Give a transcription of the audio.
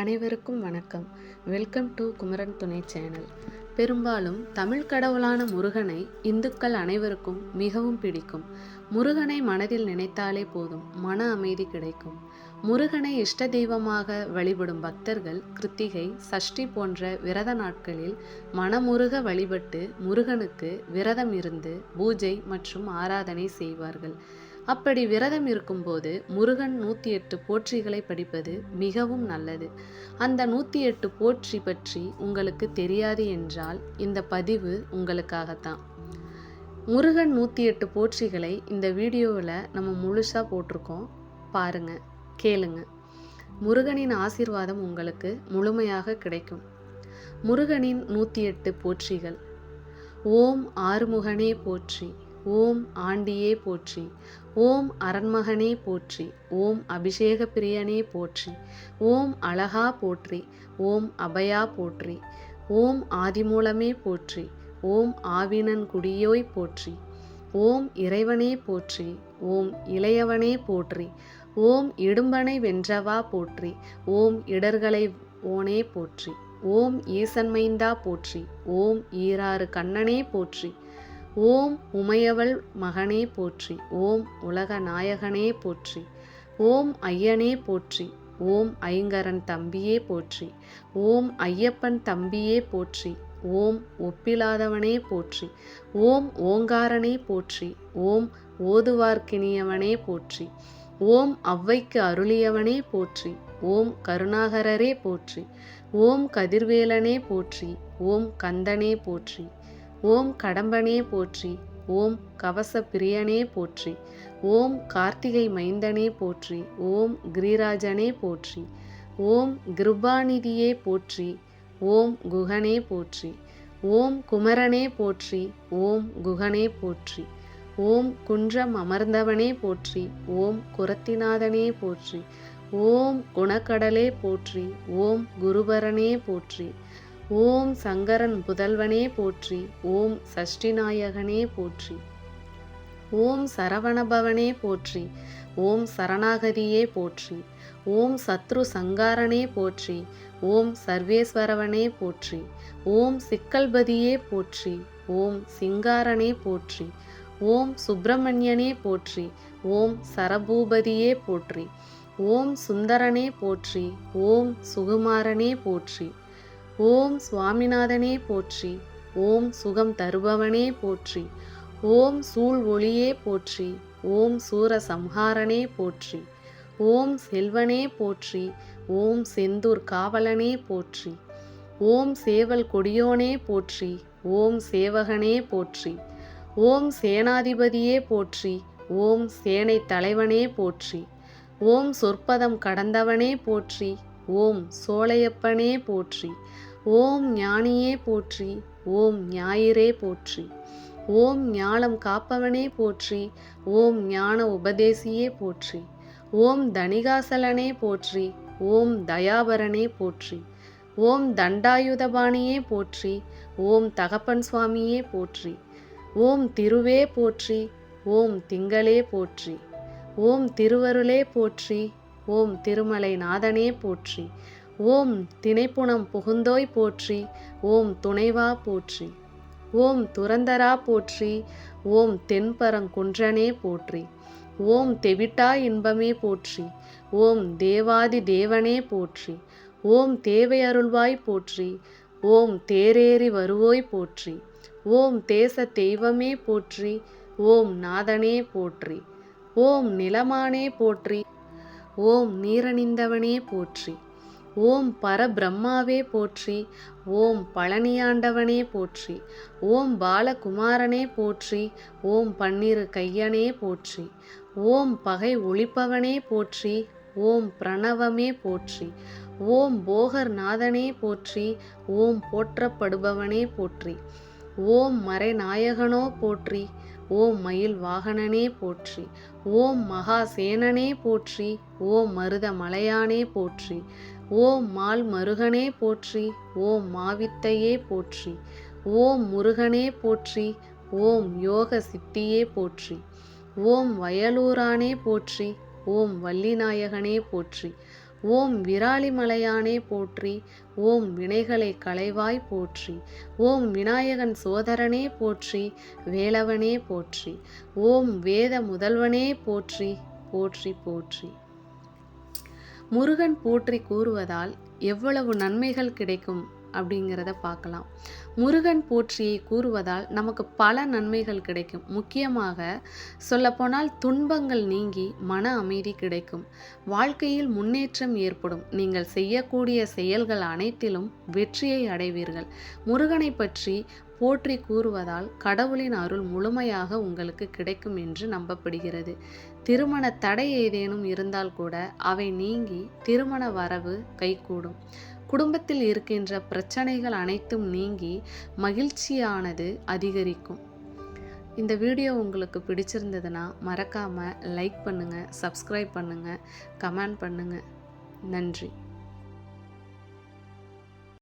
அனைவருக்கும் வணக்கம். Welcome to Kumaran துணை சேனல். பெரும்பாலும் தமிழ் கடவுளான முருகனை இந்துக்கள் அனைவருக்கும் மிகவும் பிடிக்கும். முருகனை மனதில் நினைத்தாலே போதும் மன அமைதி கிடைக்கும். முருகனை இஷ்ட தெய்வமாக வழிபடும் பக்தர்கள் கிருத்திகை சஷ்டி போன்ற விரத நாட்களில் மனமுருக வழிபட்டு முருகனுக்கு விரதம் இருந்து பூஜை மற்றும் ஆராதனை செய்வார்கள். அப்படி விரதம் இருக்கும்போது முருகன் நூற்றி எட்டு போற்றிகளை படிப்பது மிகவும் நல்லது. அந்த நூற்றி எட்டு போற்றி பற்றி உங்களுக்கு தெரியாது என்றால் இந்த பதிவு உங்களுக்காகத்தான். முருகன் நூற்றி எட்டு போற்றிகளை இந்த வீடியோவில் நம்ம முழுசாக போட்டிருக்கோம். பாருங்க கேளுங்க. முருகனின் ஆசீர்வாதம் உங்களுக்கு முழுமையாக கிடைக்கும். முருகனின் நூற்றி எட்டு போற்றிகள். ஓம் ஆறுமுகனே போற்றி. ஓம் ஆண்டியே போற்றி ஓம் அரண்மகனே போற்றி ஓம் அபிஷேக பிரியனே போற்றி ஓம் அழகா போற்றி ஓம் அபயா போற்றி ஓம் ஆதிமூலமே போற்றி ஓம் ஆவினன் குடியோய் போற்றி ஓம் இறைவனே போற்றி ஓம் இளையவனே போற்றி ஓம் இடும்பனை வென்றவா போற்றி ஓம் இடர்களை ஓனே போற்றி ஓம் ஈசன்மைந்தா போற்றி ஓம் ஈராறு கண்ணனே போற்றி ஓம் உமையவள் மகனே போற்றி ஓம் உலக நாயகனே போற்றி ஓம் ஐயனே போற்றி ஓம் ஐங்கரன் தம்பியே போற்றி ஓம் ஐயப்பன் தம்பியே போற்றி ஓம் ஒப்பிலாதவனே போற்றி ஓம் ஓங்காரனே போற்றி ஓம் ஓதுவார்க்கினியவனே போற்றி ஓம் அவ்வைக்கு அருளியவனே போற்றி ஓம் கருணாகரரே போற்றி ஓம் கதிர்வேலனே போற்றி ஓம் கந்தனே போற்றி ஓம் கடம்பனே போற்றி ஓம் கவச பிரியனே போற்றி ஓம் கார்த்திகை மைந்தனே போற்றி ஓம் கிரிராஜனே போற்றி ஓம் கிருபாநிதியே போற்றி ஓம் குகனே போற்றி ஓம் குமரனே போற்றி ஓம் குகனே போற்றி ஓம் குன்றம் அமர்ந்தவனே போற்றி ஓம் குரத்திநாதனே போற்றி ஓம் குணக்கடலே போற்றி ஓம் குருபரனே போற்றி ஓம் சங்கரன் புதல்வனே போற்றி ஓம் சஷ்டிநாயகனே போற்றி. ஓம் சரவணபவனே போற்றி ஓம் சரணாகதியே போற்றி. ஓம் சத்ரு சங்காரனே போற்றி ஓம் சர்வேஸ்வரவனே போற்றி. ஓம் சிக்கல்பதியே போற்றி ஓம் சிங்காரனே போற்றி. ஓம் சுப்பிரமணியனே போற்றி ஓம் சரபூபதியே போற்றி. ஓம் சுந்தரனே போற்றி ஓம் சுகுமாரனே போற்றி. ஓம் சுவாமிநாதனே போற்றி ஓம் சுகம் தருபவனே போற்றி ஓம் சூழ் ஒளியே போற்றி ஓம் சூர சம்ஹாரனே போற்றி ஓம் செல்வனே போற்றி ஓம் செந்தூர் காவலனே போற்றி ஓம் சேவல் கொடியோனே போற்றி ஓம் சேவகனே போற்றி ஓம் சேனாதிபதியே போற்றி ஓம் சேனை தலைவனே போற்றி ஓம் சொற்பதம் கடந்தவனே போற்றி ஓம் சோழையப்பனே போற்றி ஓம் ஞானியே போற்றி ஓம் ஞாயிறே போற்றி ஓம் ஞானம் காப்பவனே போற்றி ஓம் ஞான உபதேசியே போற்றி ஓம் தணிகாசலனே போற்றி ஓம் தயாபரனே போற்றி ஓம் தண்டாயுதபாணியே போற்றி ஓம் தகப்பன் சுவாமியே போற்றி ஓம் திருவே போற்றி ஓம் திங்களே போற்றி ஓம் திருவருளே போற்றி ஓம் திருமலை நாதனே போற்றி ஓம் திணைப்புணம் புகுந்தோய் போற்றி ஓம் துணைவா போற்றி ஓம் துரந்தரா போற்றி ஓம் தென்பரங்குன்றனே போற்றி ஓம் தெவிட்டா இன்பமே போற்றி ஓம் தேவாதி தேவனே போற்றி ஓம் தேவை அருள்வாய் போற்றி ஓம் தேரேறி வருவோய் போற்றி ஓம் தேச தெய்வமே போற்றி ஓம் நாதனே போற்றி ஓம் நிலமானே போற்றி ஓம் நீரணிந்தவனே போற்றி. ஓம் பரபிரம்மாவே போற்றி. ஓம் பழனியாண்டவனே போற்றி. ஓம் பாலகுமாரனே போற்றி. ஓம் பன்னிரு கையனே போற்றி. ஓம் பகை ஒழிப்பவனே போற்றி. ஓம் பிரணவமே போற்றி. ஓம் போகர்நாதனே போற்றி. ஓம் போற்றப்படுபவனே போற்றி. ஓம் மறைநாயகனோ போற்றி. ஓம் மயில் வாகனனே போற்றி ஓம் மகாசேனனே போற்றி ஓம் மருத மலையானே போற்றி ஓம் மால் மருகனே போற்றி ஓம் மாவித்தையே போற்றி ஓம் முருகனே போற்றி ஓம் யோக சித்தியே போற்றி ஓம் வயலூரானே போற்றி ஓம் வள்ளிநாயகனே போற்றி ஓம் விராலிமலையானே போற்றி ஓம் வினைகளை களைவாய் போற்றி ஓம் விநாயகன் சோதரனே போற்றி வேலவனே போற்றி ஓம் வேத முதல்வனே போற்றி போற்றி போற்றி. முருகன் போற்றி கூறுவதால் எவ்வளவு நன்மைகள் கிடைக்கும்? அப்படிங்கிறத பார்க்கலாம். முருகன் போற்றியை கூறுவதால் நமக்கு பல நன்மைகள் கிடைக்கும். முக்கியமாக சொல்லப்போனால் துன்பங்கள் நீங்கி மன அமைதி கிடைக்கும். வாழ்க்கையில் முன்னேற்றம் ஏற்படும். நீங்கள் செய்யக்கூடிய செயல்கள் அனைத்திலும் வெற்றியை அடைவீர்கள். முருகனை பற்றி போற்றி கூறுவதால் கடவுளின் அருள் முழுமையாக உங்களுக்கு கிடைக்கும் என்று நம்பப்படுகிறது. திருமண தடை ஏதேனும் இருந்தால் கூட அவை நீங்கி திருமண வரவு கைகூடும். குடும்பத்தில் இருக்கின்ற பிரச்சனைகள் அனைத்தும் நீங்கி மகிழ்ச்சியானது அதிகரிக்கும். இந்த வீடியோ உங்களுக்கு பிடிச்சிருந்ததுன்னா மறக்காமல் லைக் பண்ணுங்கள் சப்ஸ்கிரைப் பண்ணுங்கள் கமெண்ட் பண்ணுங்கள் நன்றி.